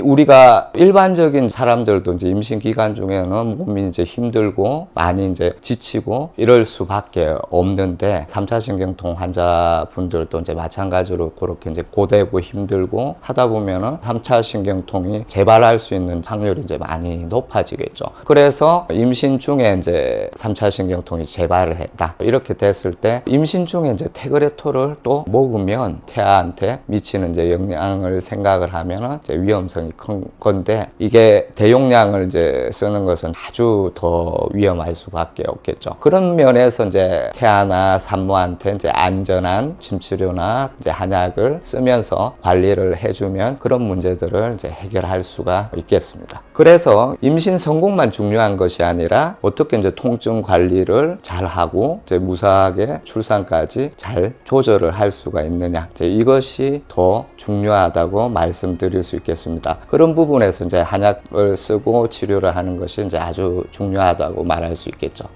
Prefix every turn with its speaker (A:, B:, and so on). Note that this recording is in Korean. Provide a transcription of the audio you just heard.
A: 이 우리가 일반적인 사람들도 이제 임신 기간 중에는 몸이 이제 힘들고 많이 이제 지치고 이럴 수밖에 없는데 3차 신경통 환자분들도 이제 마찬가지로 그렇게 이제 고되고 힘들고 하다 보면은 3차 신경통이 재발할 수 있는 확률이 이제 많이 높아지겠죠. 그래서 임신 중에 이제 3차 신경통이 재발을 했다. 이렇게 됐을 때 임신 중에 이제 테그레토를 또 먹으면 태아한테 미치는 이제 영향을 생각을 하면은 이제 위험성이 큰 건데 이게 대용량을 이제 쓰는 것은 아주 더 위험할 수밖에 없겠죠. 그런 면에서 이제 태아나 산모한테 이제 안전한 침치료나 이제 한약을 쓰면서 관리를 해주면 그런 문제들을 이제 해결할 수가 있겠습니다. 그래서 임신 성공만 중요한 것이 아니라 어떻게 이제 통증 관리를 잘 하고 이제 무사하게 출산까지 잘 조절을 할 수가 있느냐 이제 이것이 더 중요하다고 말씀드릴 수 있겠습니다. 그런 부분에서 이제 한약을 쓰고 치료를 하는 것이 이제 아주 중요하다고 말할 수 있겠죠.